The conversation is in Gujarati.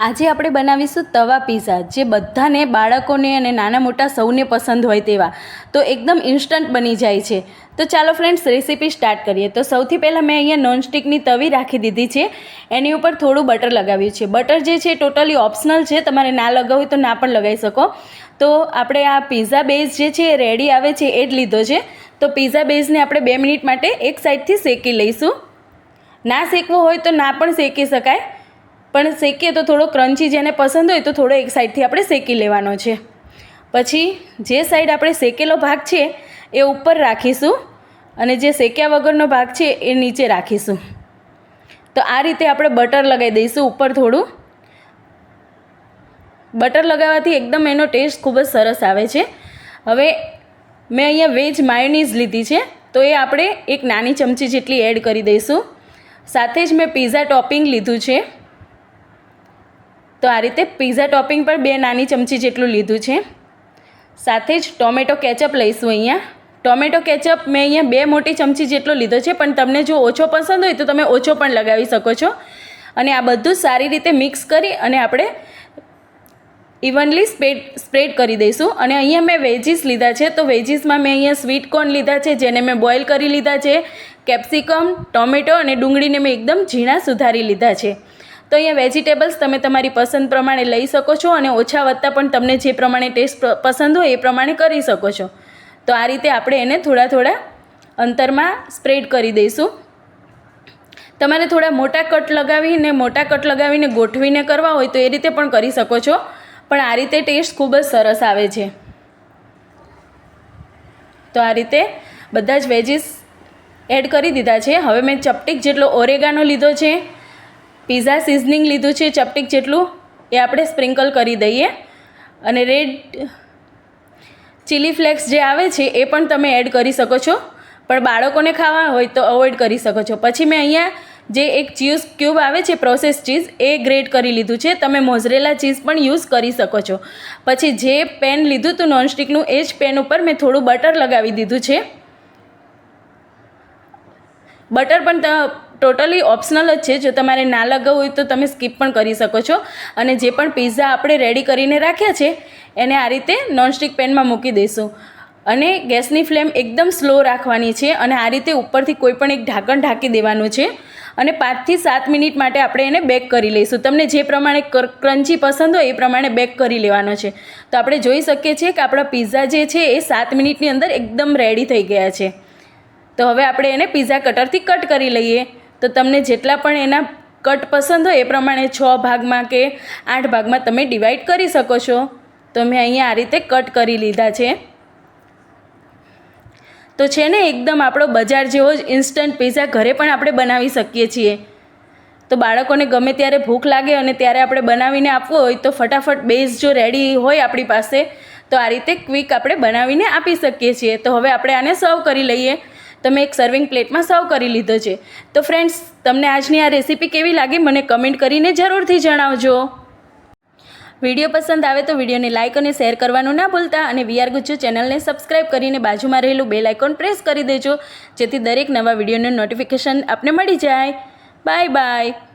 આજે આપણે બનાવીશું તવા પીઝા જે બધાને, બાળકોને અને નાના મોટા સૌને પસંદ હોય તેવા. તો એકદમ ઇન્સ્ટન્ટ બની જાય છે. તો ચાલો ફ્રેન્ડ્સ રેસીપી સ્ટાર્ટ કરીએ. તો સૌથી પહેલાં મેં અહીંયા નોનસ્ટિકની તવી રાખી દીધી છે. એની ઉપર થોડું બટર લગાવ્યું છે. બટર જે છે ટોટલી ઓપ્શનલ છે. તમારે ના લગાવ્યું તો ના પણ લગાવી શકો. તો આપણે આ પીઝા બેઝ જે છે, એ રેડી આવે છે, એ જ લીધો છે. તો પીઝા બેઝને આપણે બે મિનિટ માટે એક સાઈડથી શેકી લઈશું. ના શેકવો હોય તો ના પણ શેકી શકાય. પણ શેકીએ તો થોડો ક્રન્ચી જેને પસંદ હોય તો થોડો એક સાઈડથી આપણે શેકી લેવાનો છે. પછી જે સાઈડ આપણે શેકેલો ભાગ છે, એ ઉપર રાખીશું અને જે શેક્યા વગરનો ભાગ છે, એ નીચે રાખીશું. તો આ રીતે આપણે બટર લગાવી દઈશું ઉપર થોડું. બટર લગાવવાથી એકદમ એનો ટેસ્ટ ખૂબ જ સરસ આવે છે. હવે મેં અહીંયા વેજ માયોનીઝ લીધી છે, તો એ આપણે એક નાની ચમચી જેટલી એડ કરી દઈશું. સાથે જ મેં પીઝા ટોપિંગ લીધું છે. તો આ રીતે પીઝા ટોપિંગ પર બે નાની ચમચી જેટલું લીધું છે. સાથે જ ટોમેટો કેચઅપ લઈશું અહીંયા. ટોમેટો કેચઅપ મેં અહીંયા બે મોટી ચમચી જેટલો લીધો છે, પણ તમને જો ઓછો પસંદ હોય તો તમે ઓછો પણ લગાવી શકો છો. અને આ બધું સારી રીતે મિક્સ કરી અને આપણે ઇવનલી સ્પ્રેડ સ્પ્રેડ કરી દઈશું. અને અહીંયા મેં વેજીસ લીધા છે, તો વેજીસમાં મેં અહીંયા સ્વીટ કોર્ન લીધા છે, જેને મેં બોઇલ કરી લીધા છે કેપ્સિકમ ટોમેટો અને ડુંગળીને મેં એકદમ ઝીણા સુધારી લીધા છે. તો અહીંયા વેજીટેબલ્સ તમે તમારી પસંદ પ્રમાણે લઈ શકો છો અને ઓછા વત્તા પણ તમને જે પ્રમાણે ટેસ્ટ પસંદ હોય એ પ્રમાણે કરી શકો છો. તો આ રીતે આપણે એને થોડા થોડા અંતરમાં સ્પ્રેડ કરી દઈશું. તમારે થોડા મોટા કટ લગાવીને, મોટા કટ લગાવીને ગોઠવીને કરવા હોય તો એ રીતે પણ કરી શકો છો. પણ આ રીતે ટેસ્ટ ખૂબ જ સરસ આવે છે. તો આ રીતે બધા જ વેજીસ એડ કરી દીધા છે. હવે મેં ચપટીક જેટલો ઓરેગાનો લીધો છે. પીઝા સિઝનિંગ લીધું છે ચપટીક જેટલું, એ આપણે સ્પ્રિંકલ કરી દઈએ. અને રેડ ચીલી ફ્લેક્સ જે આવે છે, એ પણ તમે એડ કરી શકો છો. પણ બાળકોને ખાવા હોય તો અવોઇડ કરી શકો છો. પછી મેં અહીંયા જે એક ચીઝ ક્યુબ આવે છે, પ્રોસેસ ચીઝ, એ ગ્રેટ કરી લીધું છે. તમે મોઝરેલા ચીઝ પણ યુઝ કરી શકો છો. પછી જે પેન લીધું હતું નોનસ્ટિકનું, એ જ પેન ઉપર મેં થોડું બટર લગાવી દીધું છે. બટર પણ ટોટલી ઓપ્શનલ જ છે. જો તમારે ના લગાવવું હોય તો તમે સ્કીપ પણ કરી શકો છો. અને જે પણ પીઝા આપણે રેડી કરીને રાખ્યા છે, એને આ રીતે નોનસ્ટિક પેનમાં મૂકી દઈશું. અને ગેસની ફ્લેમ એકદમ સ્લો રાખવાની છે અને આ રીતે ઉપરથી કોઈ પણ એક ઢાંકણ ઢાંકી દેવાનું છે. અને પાંચથી સાત મિનિટ માટે આપણે એને બેક કરી લઈશું. તમને જે પ્રમાણે ક્રન્ચી પસંદ હોય એ પ્રમાણે બેક કરી લેવાનો છે. તો આપણે જોઈ શકીએ છીએ કે આપણા પીઝા જે છે એ સાત મિનિટની અંદર એકદમ રેડી થઈ ગયા છે. તો હવે આપણે એને પીઝા કટરથી કટ કરી લઈએ. તો તમને જેટલા પણ એના કટ પસંદ હોય એ પ્રમાણે છ ભાગમાં કે આઠ ભાગમાં તમે ડિવાઈડ કરી શકો છો. તો મેં અહીંયા આ રીતે કટ કરી લીધા છે. તો છે ને એકદમ આપણો બજાર જેવો જ ઇન્સ્ટન્ટ પીઝા ઘરે પણ આપણે બનાવી શકીએ છીએ. તો બાળકોને ગમે ત્યારે ભૂખ લાગે અને ત્યારે આપણે બનાવીને આપવો હોય તો ફટાફટ બેઝ જો રેડી હોય આપણી પાસે, તો આ રીતે ક્વિક આપણે બનાવીને આપી શકીએ છીએ. તો હવે આપણે આને સર્વ કરી લઈએ. તો મેં એક સર્વિંગ પ્લેટમાં સર્વ કરી લીધો છે. તો ફ્રેન્ડ્સ તમને આજની આ રેસીપી કેવી લાગી મને કમેન્ટ કરીને જરૂરથી જણાવજો. વીડિયો પસંદ આવે તો વિડીયોને લાઇક અને શેર કરવાનું ના ભૂલતા અને વીઆર ગુજ્જુ ચેનલને સબસ્ક્રાઇબ કરીને બાજુમાં રહેલું બેલ આઇકોન પ્રેસ કરી દેજો, જેથી દરેક નવા વિડીયોનું નોટિફિકેશન આપને મળી જાય. Bye bye